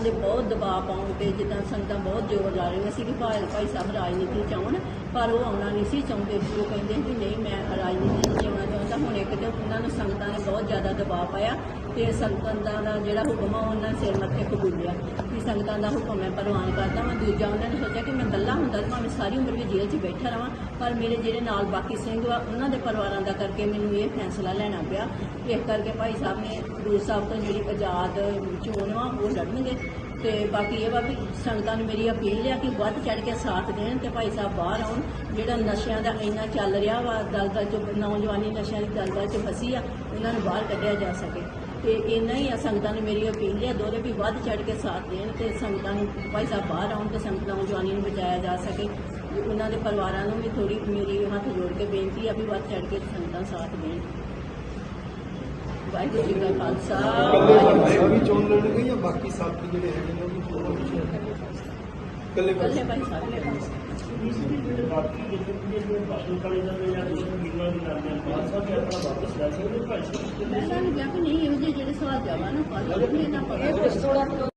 ਸੰਗਤਾਂ ਦੇ ਬਹੁਤ ਦਬਾਅ ਪਾਉਣ ਤੇ ਜਿੱਦਾਂ ਸੰਗਤਾਂ ਬਹੁਤ ਜ਼ੋਰ ਲਾ ਰਹੀਆਂ ਸੀ ਕਿ ਭਾਈ ਭਾਈ ਸਾਹਿਬ ਰਾਜਨੀਤੀ ਚ ਆਉਣ, ਪਰ ਉਹ ਆਉਣਾ ਨਹੀਂ ਸੀ ਚਾਹੁੰਦੇ। ਉਹ ਕਹਿੰਦੇ ਵੀ ਨਹੀਂ, ਮੈਂ ਰਾਜਨੀਤੀ ਨਹੀਂ ਆਉਣਾ ਚਾਹੁੰਦਾ। ਹੁਣ ਇੱਕ ਤੇ ਉਹਨਾਂ ਨੂੰ ਸੰਗਤਾਂ ਨੇ ਬਹੁਤ ਜ਼ਿਆਦਾ ਦਬਾਅ ਪਾਇਆ ਤੇ ਸੰਗਤਾਂ ਦਾ ਜਿਹੜਾ ਹੁਕਮ ਆ, ਉਹਨਾਂ ਸਿਰ ਮੱਥੇ ਕਬੂਲਿਆ ਵੀ ਸੰਗਤਾਂ ਦਾ ਹੁਕਮ ਮੈਂ ਪ੍ਰਵਾਨ ਕਰਦਾ ਦੂਜਾ ਉਹਨਾਂ ਨੇ ਸੋਚਿਆ ਕਿ ਮੈਂ ਇਕੱਲਾ ਹੁੰਦਾ ਤਾਂ ਭਾਵੇਂ ਸਾਰੀ ਉਮਰ ਵੀ ਜੇਲ੍ਹ 'ਚ ਬੈਠਾ ਰਵਾਂ, ਪਰ ਮੇਰੇ ਜਿਹੜੇ ਨਾਲ ਬਾਕੀ ਸਿੰਘ ਵਾ ਉਹਨਾਂ ਦੇ ਪਰਿਵਾਰਾਂ ਦਾ ਕਰਕੇ ਮੈਨੂੰ ਇਹ ਫੈਸਲਾ ਲੈਣਾ ਪਿਆ। ਇਸ ਕਰਕੇ ਭਾਈ ਸਾਹਿਬ ਨੇ ਗੁਰੂ ਸਾਹਿਬ ਤੋਂ ਜਿਹੜੀ ਆਜ਼ਾਦ ਚੋਣ ਵਾ ਉਹ ਲੜਨਗੇ। ਤੇ ਬਾਕੀ ਇਹ ਵਾ ਵੀ ਸੰਗਤਾਂ ਨੂੰ ਮੇਰੀ ਅਪੀਲ ਹੈ ਕਿ ਵੱਧ ਚੜ ਕੇ ਸਾਥ ਦੇਣ ਤੇ ਭਾਈ ਸਾਹਿਬ ਬਾਹਰ ਆਉਣ। ਜਿਹੜਾ ਨਸ਼ਿਆਂ ਦਾ ਇੰਨਾ ਚੱਲ ਰਿਹਾ ਵਾ, ਦਲਦਲ ਚ ਨੌਜਵਾਨੀ ਨਸ਼ਿਆਂ ਦੀ ਦਲਦਲ ਚ ਫਸੀ ਆ, ਉਹਨਾਂ ਨੂੰ ਬਾਹਰ ਕੱਢਿਆ ਜਾ ਸਕੇ। ਤੇ ਇੰਨਾ ਹੀ ਆ, ਸੰਗਤਾਂ ਨੂੰ ਮੇਰੀ ਅਪੀਲ ਹੈ ਦੋਰੇ ਵੀ ਵੱਧ ਚੜ ਕੇ ਸਾਥ ਦੇਣ ਤੇ ਸੰਗਤਾਂ ਨੂੰ ਭਾਈ ਸਾਹਿਬ ਬਾਹਰ ਆਉਣ ਤੇ ਸੰਗਤ ਨੌਜਵਾਨੀ ਨੂੰ ਬਚਾਇਆ ਜਾ ਸਕੇ। ਤੇ ਉਹਨਾਂ ਦੇ ਪਰਿਵਾਰਾਂ ਨੂੰ ਵੀ ਥੋੜੀ ਮੇਰੀ ਹੱਥ ਜੋੜ ਕੇ ਬੇਨਤੀ ਆ ਵੀ ਵੱਧ ਚੜ ਕੇ ਸੰਗਤਾਂ ਸਾਥ ਦੇਣ। ਵਾਹਿਗੁਰੂ ਜੀ ਕਾ ਖਾਲਸਾ ਹੀ ਚੋਣ ਲੜਨਗੇ ਜਾਂ ਬਾਕੀ ਸਾਥੀ ਜਿਹੜੇ ਹੈਗੇ ਨੇ ਉਹ ਵੀ ਚੋਣ ਲੜਨਗੇ। ਕੱਲੇ ਕੱਲੇ ਭਾਈ ਸਾਹਿਬ ਨੇ ਬਾਕੀ ਜਿੱਥੇ ਜਿਹੜੇ ਭਾਸ਼ਣ ਕਰੇ ਜਾਂਦੇ ਜਾਂ ਦੂਸਰੇ ਮੀਡੀਆ ਦੀ ਕਰਦੇ ਆ ਬਾਅਦ ਸਾਹਿਬ ਜੀ ਆਪਣਾ ਵਾਪਸ ਲੈ ਸਕਦੇ ਭਾਈ ਸਾਹਿਬ? ਮੈਂ ਇਹਨਾਂ ਨੂੰ ਕਿਹਾ ਕਿ ਨਹੀਂ ਇਹੋ ਜਿਹੇ ਜਿਹੜੇ ਸਵਾਲ ਜਵਾਬ ਨਾ ਪਾ ਲਓ ਇਹਨਾਂ ਪਤਾ